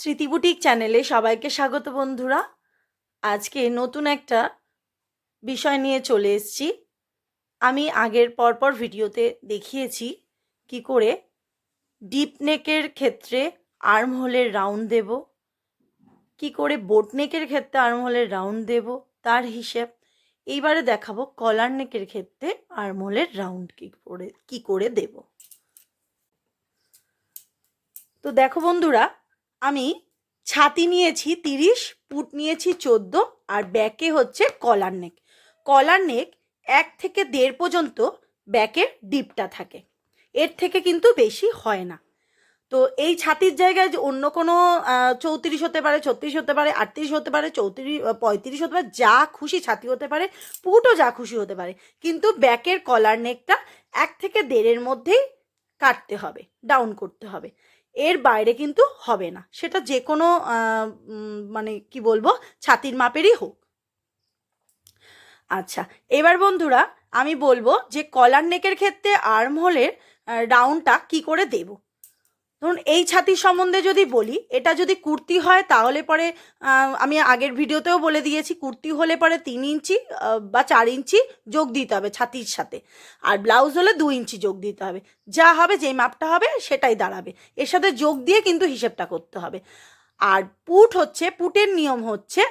স্মৃতিবুটিক চ্যানেলে সবাইকে স্বাগত বন্ধুরা। আজকে নতুন একটা বিষয় নিয়ে চলে এসেছি। আমি আগের পরপর ভিডিওতে দেখিয়েছি কি করে ডিপ নেকের ক্ষেত্রে আর্ম হোলের রাউন্ড দেব, কি করে বোট নেকের ক্ষেত্রে আর্ম হোলের রাউন্ড দেব, তার হিসেব। এইবারে দেখাবো কলার নেকের ক্ষেত্রে আর্ম হোলের রাউন্ড কি করে কি করে দেব। তো দেখো বন্ধুরা আমি ছাতি নিয়েছি তিরিশ, পুট নিয়েছি চোদ্দ আর ব্যাকে হচ্ছে কলার নেক। কলার নেক এক থেকে দেড় পর্যন্ত ব্যাকের ডিপটা থাকে। এর থেকে কিন্তু বেশি হয় না। তো এই ছাতির জায়গায় যে অন্য কোনো চৌত্রিশ হতে পারে, ছত্রিশ হতে পারে, আটত্রিশ হতে পারে, চৌত্রিশ পঁয়ত্রিশ হতে পারে, যা খুশি ছাতি হতে পারে, পুটও যা খুশি হতে পারে, কিন্তু ব্যাকের কলার নেকটা এক থেকে দেড়ের মধ্যেই কাটতে হবে, ডাউন করতে হবে। এর বাইরে কিন্তু হবে না। সেটা যে কোনো মানে কি বলব, ছাতির মাপেরই হোক। আচ্ছা এবার বন্ধুরা আমি বলব যে কলার নেকের ক্ষেত্রে আর্ম হোলের রাউন্ডটা কি করে দেব? ধরুন, এই ছাতির সম্বন্ধে যদি বলি, এটা যদি কুর্তি হয়, তাহলে পরে আমি আগের ভিডিওতেও বলে দিয়েছি, কুর্তি হলে পরে তিন ইঞ্চি বা চার ইঞ্চি যোগ দিতে হবে ছাতির সাথে। আর ব্লাউজ হলে দু ইঞ্চি যোগ দিতে হবে। যা হবে, যেই মাপটা হবে, সেটাই দাঁড়াবে। এর সাথে যোগ দিয়ে কিন্তু হিসেবটা করতে হবে। আর পুট হচ্ছে, পুটের নিয়ম হচ্ছে,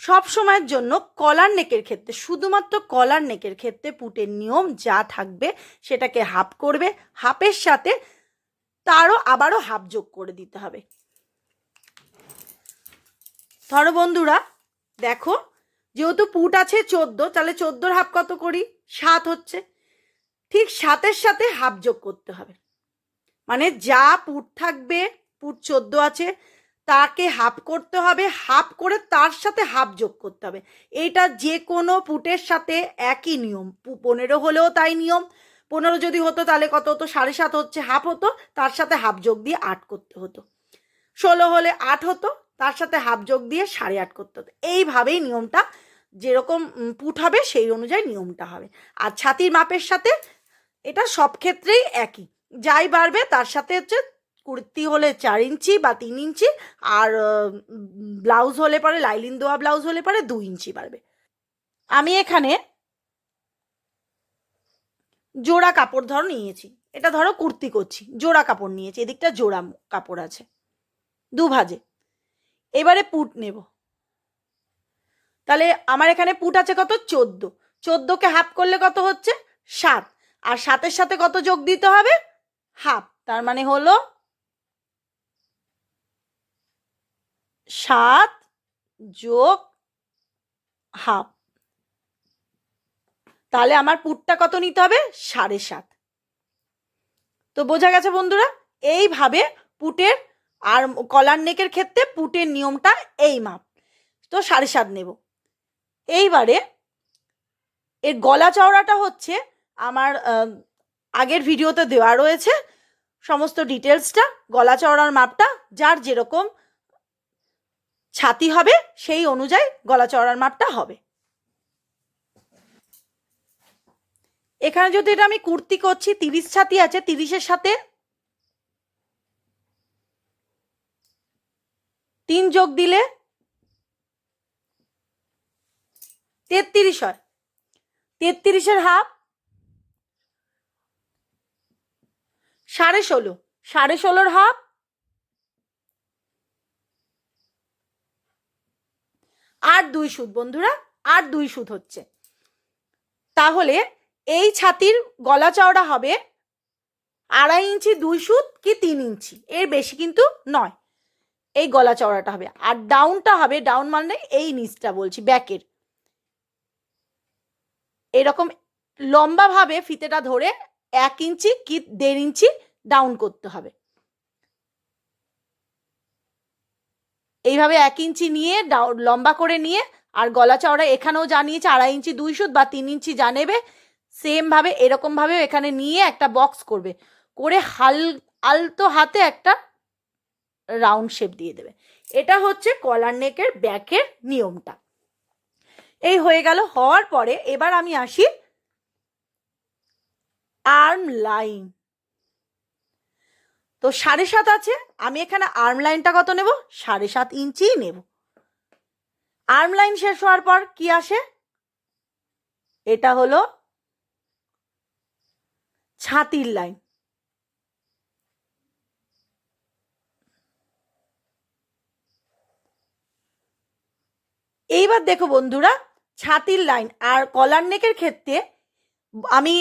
সব সময়ের জন্য কলার নেকের ক্ষেত্রে, শুধুমাত্র কলার নেকের ক্ষেত্রে পুটের নিয়ম যা থাকবে, সেটাকে হাফ করবে। হাফের সাথে তারও আবারও হাফ যোগ করে দিতে হবে। ধরো বন্ধুরা, দেখো, যেহেতু পুট আছে চোদ্দ, তাহলে চোদ্দোর হাফ কত করি? সাত হচ্ছে। ঠিক সাতের সাথে হাফ যোগ করতে হবে। মানে যা পুট থাকবে, পুট চোদ্দ আছে, তাকে হাফ করতে হবে, হাফ করে তার সাথে হাফ যোগ করতে হবে। এটা যে কোনো পুটের সাথে একই নিয়ম। পনেরো হলেও তাই নিয়ম পনেরো যদি হতো, তাহলে কত হতো? সাড়ে সাত হচ্ছে হাফ হতো, তার সাথে হাফ যোগ দিয়ে আট করতে হতো। ষোলো হলে আট হতো, তার সাথে হাফ যোগ দিয়ে সাড়ে আট করতে হতো। এইভাবেই নিয়মটা যেরকম পুট হবে, সেই অনুযায়ী নিয়মটা হবে। আর ছাতির মাপের সাথে এটা সব ক্ষেত্রেই একই। যাই বাড়বে, তার সাথে হচ্ছে কুর্তি হলে চার ইঞ্চি বা তিন ইঞ্চি, আর ব্লাউজ হলে পরে, লাইলিন দেওয়া ব্লাউজ হলে পরে দু ইঞ্চি বাড়বে। আমি এখানে জোড়া কাপড় ধরো নিয়েছি। এটা ধরো কুর্তি করছি, জোড়া কাপড় নিয়েছি, এদিকটা জোড়া কাপড় আছে। দু ভাজে। এবারে পুট নেব। তাহলে আমার এখানে পুট আছে কত? চোদ্দ। চোদ্দোকে হাফ করলে কত হচ্ছে? সাত। আর সাতের সাথে কত যোগ দিতে হবে? হাফ তার মানে হলো সাত যোগ হাফ তাহলে আমার পুটটা কত নিতে হবে? সাড়ে সাত। তো বোঝা গেছে বন্ধুরা, এইভাবে পুটের আর কলার নেকের ক্ষেত্রে পুটের নিয়মটা এই মাপ। তো সাড়ে সাত নেব। এইবারে এর গলা চওড়াটা হচ্ছে আমার আগের ভিডিওতে দেওয়া রয়েছে সমস্ত ডিটেলসটা গলা চওড়ার মাপটা, যার যেরকম ছাতি হবে সেই অনুযায়ী গলা চওড়ার মাপটা হবে। এখানে যদি এটা আমি কুর্তি করছি, তিরিশ ছাতি আছে, তিরিশের সাথে তিন যোগ দিলে তেত্রিশ হয়। তেত্রিশের হাফ সাড়ে ষোলো। সাড়ে ষোলোর হাফ আর দুই সুদ বন্ধুরা আর দুই সুদ হচ্ছে। তাহলে এই ছাতির গলা চওড়া হবে আড়াই ইঞ্চি, দুই সুত কি তিন ইঞ্চি? এর বেশি কিন্তু নয়। এই গলা চওড়াটা হবে। আর ডাউনটা হবে ডাউন মানে এই নিচটা বলছি ব্যাকের এরকম লম্বাভাবে ফিতেটা ধরে এক ইঞ্চি কি দেড় ইঞ্চি ডাউন করতে হবে। এইভাবে এক ইঞ্চি নিয়ে ডাউন লম্বা করে নিয়ে, আর গলা চওড়া এখানেও জানিয়েছে আড়াই ইঞ্চি, দুই সুত বা তিন ইঞ্চি যা নেবে সেমভাবে এরকমভাবে এখানে নিয়ে একটা বক্স করবে। করে হাল, আলতো হাতে একটা রাউন্ড শেপ দিয়ে দেবে। এটা হচ্ছে কলার নেকের ব্যাকের নিয়মটা। এই হয়ে গেল, হওয়ার পরে এবার আমি আসি আর্ম লাইন তো সাড়ে সাত আছে, আমি এখানে আর্ম লাইনটা কত নেব? সাড়ে সাত ইঞ্চিই নেব। আর্ম লাইন শেষ হওয়ার পর কি আসে? এটা হলো ছাতির লাইন। এইবার দেখো বন্ধুরা, ছাতির লাইন আর কলার নেকের ক্ষেত্রে আমি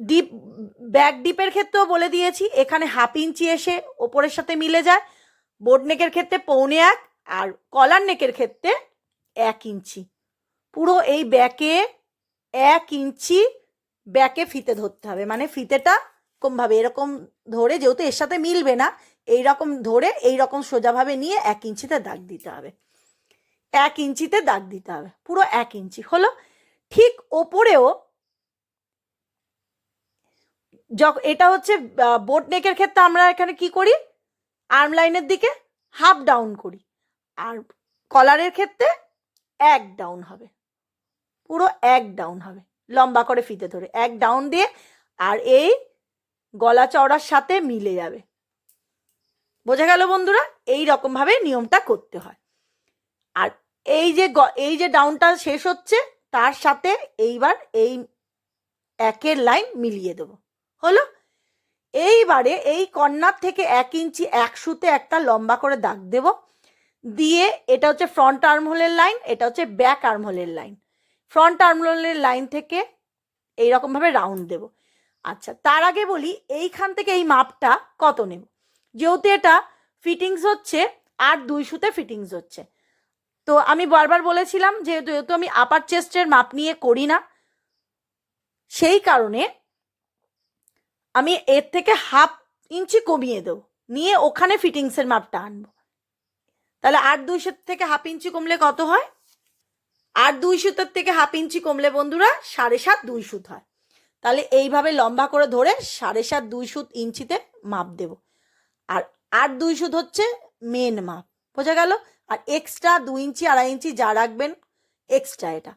ডিপ, ব্যাক ডিপের ক্ষেত্রেও বলে দিয়েছি, এখানে হাফ ইঞ্চি এসে ওপরের সাথে মিলে যায়। বোর্ড নেকের ক্ষেত্রে পৌনে এক, আর কলার নেকের ক্ষেত্রে এক ইঞ্চি। পুরো এই ব্যাকে এক ইঞ্চি ব্যাকে ফিতে ধরতে হবে। মানে ফিতেটা কমভাবে এরকম ধরে যেহেতু এর সাথে মিলবে না এই রকম ধরে এই রকম সোজাভাবে নিয়ে এক ইঞ্চিতে দাগ দিতে হবে। এক ইঞ্চিতে দাগ দিতে হবে। পুরো এক ইঞ্চি। হলো ঠিক ওপরেও যখন এটা হচ্ছে বোট নেকের ক্ষেত্রে আমরা এখানে কি করি? আর্ম লাইনের দিকে হাফ ডাউন করি। আর কলারের ক্ষেত্রে এক ডাউন হবে। পুরো এক ডাউন হবে। লম্বা করে ফিতে ধরে, এক ডাউন দিয়ে আর এই গলা চওড়ার সাথে মিলে যাবে। বোঝা গেল বন্ধুরা? এই রকমভাবে নিয়মটা করতে হয়। আর এই যে এই যে ডাউনটা শেষ হচ্ছে, তার সাথে এইবার এই একের লাইন মিলিয়ে দেবো। হলো? এইবারে এই কর্নার থেকে এক ইঞ্চি এক সুতে একটা লম্বা করে দাগ দেব। দিয়ে এটা হচ্ছে ফ্রন্ট আর্মহোলের লাইন এটা হচ্ছে ব্যাক আর্মহোলের লাইন ফ্রন্ট আর্মহোলের লাইন থেকে এইরকমভাবে রাউন্ড দেব। আচ্ছা তার আগে বলি, এইখান থেকে এই মাপটা কত নেব? যেহেতু এটা ফিটিংস হচ্ছে আর দুই সুতে ফিটিংস হচ্ছে। তো আমি বারবার বলেছিলাম যেহেতু যেহেতু আমি আপার চেস্টের মাপ নিয়ে করি না, সেই কারণে আমি এর থেকে হাফ ইঞ্চি কমিয়ে দেবো, নিয়ে ওখানে ফিটিংসের মাপটা আনব। তাহলে আট দুইশো থেকে হাফ ইঞ্চি কমলে কত হয়? আট দুই সুতের থেকে হাফ ইঞ্চি কমলে বন্ধুরা সাড়ে সাত দুই সুত হয়। তাহলে এইভাবে লম্বা করে ধরে সাড়ে সাত দুই সুত ইঞ্চিতে মাপ দেব। আর আর দুই সুত হচ্ছে মেন মাপ। বোঝা গেল? আর এক্সট্রা দুই ইঞ্চি, আড়াই ইঞ্চি যা রাখবেন এক্সট্রা এটা।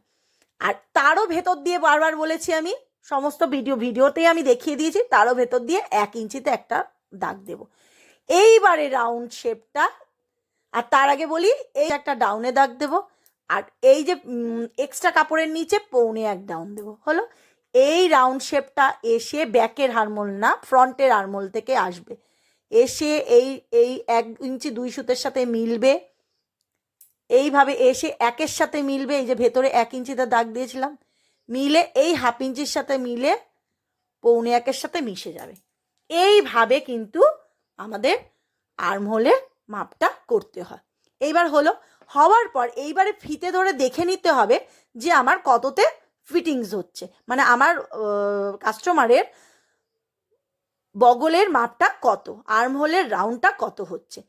আর তারও ভেতর দিয়ে বারবার বলেছি আমি, সমস্ত ভিডিও ভিডিওতেই আমি দেখিয়ে দিয়েছি, তারও ভেতর দিয়ে এক ইঞ্চিতে একটা দাগ দেব। এইবারে রাউন্ড শেপটা আর তার আগে বলি, এই একটা ডাউনে দাগ দেব। আর এই যে এক্সট্রা কাপড়ের নিচে পৌনে এক ডাউন দেব। হলো? এই রাউন্ড শেপটা এসে ব্যাকের হারমোল না, ফ্রন্টের হারমোল থেকে আসবে। এসে এই এই এক ইঞ্চি দুই সুতের সাথে মিলবে। এইভাবে এসে একের সাথে মিলবে, এই যে ভেতরে এক ইঞ্চিতে দাগ দিয়েছিলাম। মিলে এই হাফ ইঞ্চির সাথে মিলে পৌনে একের সাথে মিশে যাবে। এইভাবে কিন্তু আমাদের আর্মহোলের মাপটা করতে হয়। এইবার হলো হওয়ার পর এইবারে ফিতে ধরে দেখে নিতে হবে যে আমার কততে ফিটিংস হচ্ছে। মানে আমার কাস্টমারের বগলের মাপটা কত আর্মহোলের রাউন্ডটা কত হচ্ছে।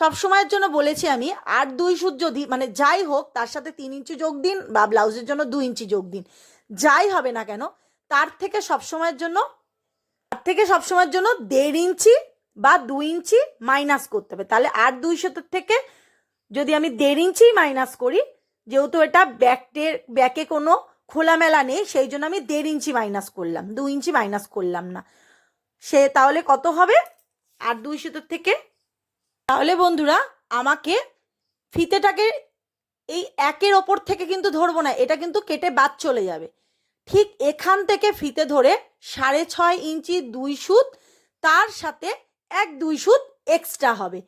সব সময়ের জন্য বলেছি আমি আট দুই সুত যদি মানে যাই হোক, তার সাথে তিন ইঞ্চি যোগ দিন বা ব্লাউজের জন্য দুই ইঞ্চি যোগ দিন। যাই হবে না কেন, তার থেকে সব সময়ের জন্য, তার থেকে সব সময়ের জন্য দেড় ইঞ্চি বা দুই ইঞ্চি মাইনাস করতে হবে। তাহলে আট দুই শতের থেকে যদি আমি দেড় ইঞ্চি মাইনাস করি, যেহেতু এটা ব্যাকটের ব্যাকে কোনো খোলামেলা নেই, সেই জন্য আমি দেড় ইঞ্চি মাইনাস করলাম, দু ইঞ্চি মাইনাস করলাম না। সে তাহলে কত হবে? আর দুই শতের থেকে? তাহলে বন্ধুরা, আমাকে ফিতেটাকে এই একের ওপর থেকে কিন্তু ধরবো না, এটা কিন্তু কেটে বাদ চলে যাবে। ঠিক এখান থেকে ফিতে ধরে সাড়ে ছয় ইঞ্চি দুই সুত, তার সাথে এক দুই সুত এক্সট্রা হবে।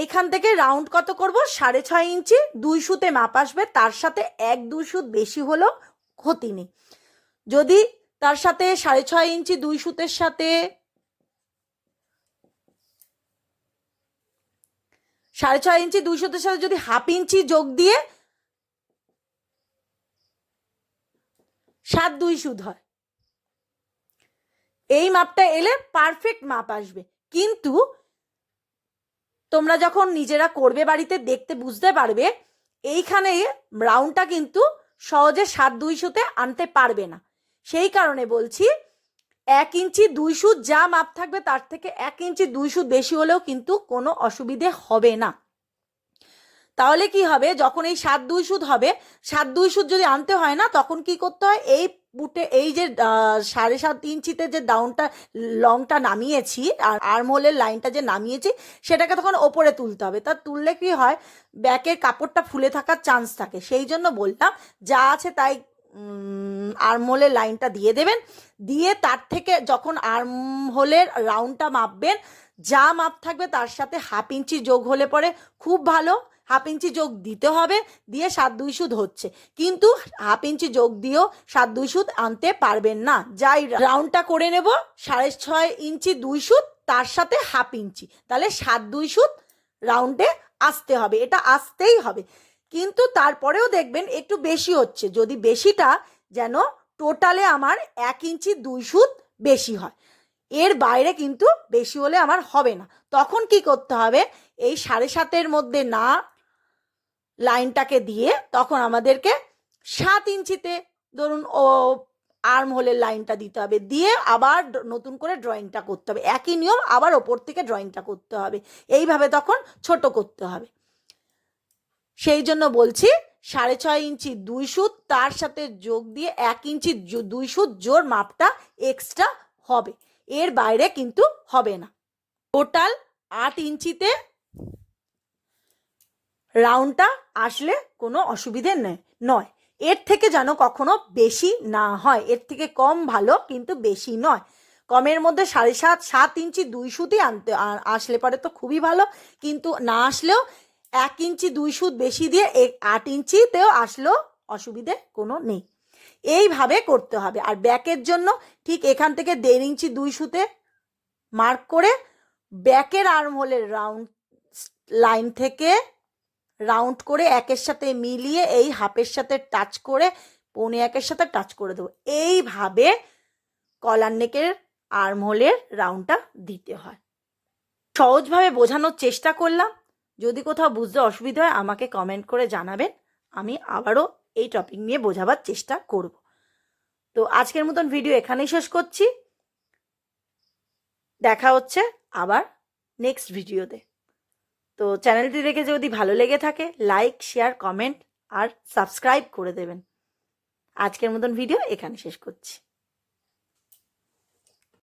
এইখান থেকে রাউন্ড কত করব? সাড়ে ছয় ইঞ্চি, দুই সুতে মাপ আসবে, তার সাথে এক দুই সুত বেশি হলেও ক্ষতি নেই। যদি তার সাথে সাড়ে ছয় ইঞ্চি, দুই সুতের সাথে সাড়ে ছয় ইঞ্চি, দুই সুতের সাথে যদি হাফ ইঞ্চি যোগ দিয়ে সাত দুই সুদ হয়। এই মাপটা এলে পারফেক্ট মাপ আসবে। কিন্তু তোমরা যখন নিজেরা করবে বাড়িতে, দেখতে বুঝতে পারবে, এইখানে রাউন্ডটা কিন্তু সহজে সাত দুই সুতে আনতে পারবে না। সেই কারণে বলছি, এক ইঞ্চি দুই সুত যা মাপ থাকবে, তার থেকে এক ইঞ্চি দুই সুত বেশি হলেও কিন্তু কোনো অসুবিধে হবে না। তাহলে কি হবে? যখন এই সাত দুই সুত হবে, সাত দুই সুত যদি আনতে হয় না, তখন কি করতে হয়? এই বুটে এই যে সাড়ে সাত ইঞ্চিতে যে ডাউনটা লংটা নামিয়েছি, আর আর্মহোলের লাইনটা যে নামিয়েছি, সেটাকে তখন ওপরে তুলতে হবে। তা তুললে কি হয়? ব্যাকের কাপড়টা ফুলে থাকার চান্স থাকে। সেই জন্য বললাম, যা আছে তাই আর্মহোলের লাইনটা দিয়ে দেবেন। দিয়ে তার থেকে যখন আর্মহোলের রাউন্ডটা মাপবেন, যা মাপ থাকবে তার সাথে হাফ ইঞ্চি যোগ হলে পরে খুব ভালো। হাফ ইঞ্চি যোগ দিতে হবে, দিয়ে সাত দুই সুদ হচ্ছে। কিন্তু হাফ ইঞ্চি যোগ দিয়েও সাত দুই সুদ আনতে পারবেন না। যাই রাউন্ডটা করে নেব, সাড়ে ছয় ইঞ্চি দুই সুদ, তার সাথে হাফ ইঞ্চি। তাহলে সাত দুই সুদ রাউন্ডে আসতে হবে, এটা আসতেই হবে। কিন্তু তারপরেও দেখবেন একটু বেশি হচ্ছে, যদি বেশিটা যেন টোটালে আমার এক ইঞ্চি দুই সুদ বেশি হয়। এর বাইরে কিন্তু বেশি হলে আমার হবে না। তখন কি করতে হবে? এই সাড়ে সাতের মধ্যে না লাইনটাকে দিয়ে তখন আমাদেরকে সাত ইঞ্চিতে ধরুন ও আর্ম হোলের লাইনটা দিতে হবে। দিয়ে আবার নতুন করে ড্রয়িংটা করতে হবে। একই নিয়ম আবার ওপর থেকে ড্রয়িংটা করতে হবে। এইভাবে তখন ছোট করতে হবে। সেই জন্য বলছি, সাড়ে ছয় ইঞ্চি দুই সুত, তার সাথে যোগ দিয়ে এক ইঞ্চি দুই সুত জোর মাপটা এক্সট্রা হবে। এর বাইরে কিন্তু হবে না। টোটাল আট ইঞ্চিতে রাউন্ডটা আসলে কোনো অসুবিধে নেই নয়। এর থেকে যেন কখনো বেশি না হয়। এর থেকে কম ভালো কিন্তু বেশি নয়। কমের মধ্যে সাড়ে সাত সাত ইঞ্চি দুই সুতই আনতে আসলে পরে তো খুবই ভালো। কিন্তু না আসলেও এক ইঞ্চি দুই সুত বেশি দিয়ে আট ইঞ্চিতেও আসলেও অসুবিধে কোনো নেই। এইভাবে করতে হবে। আর ব্যাকের জন্য ঠিক এখান থেকে দেড় ইঞ্চি দুই সুতে মার্ক করে ব্যাকের আর্ম হোলের রাউন্ড লাইন থেকে রাউন্ড করে একের সাথে মিলিয়ে এই হাফের সাথে টাচ করে পৌনে একের সাথে টাচ করে দেবো। এইভাবে কলার নেকের আর্ম হোলের রাউন্ডটা দিতে হয়। সহজভাবে বোঝানোর চেষ্টা করলাম। যদি কোথাও বুঝতে অসুবিধা হয়, আমাকে কমেন্ট করে জানাবেন। আমি আবারও এই টপিক নিয়ে বোঝাবার চেষ্টা করব। তো আজকের মতন ভিডিও এখানেই শেষ করছি। দেখা হচ্ছে আবার নেক্সট ভিডিওতে তো চ্যানেলটি দেখে যদি ভালো লেগে থাকে লাইক শেয়ার কমেন্ট আর সাবস্ক্রাইব করে দেবেন। আজকের মতন ভিডিও এখানে শেষ করছি।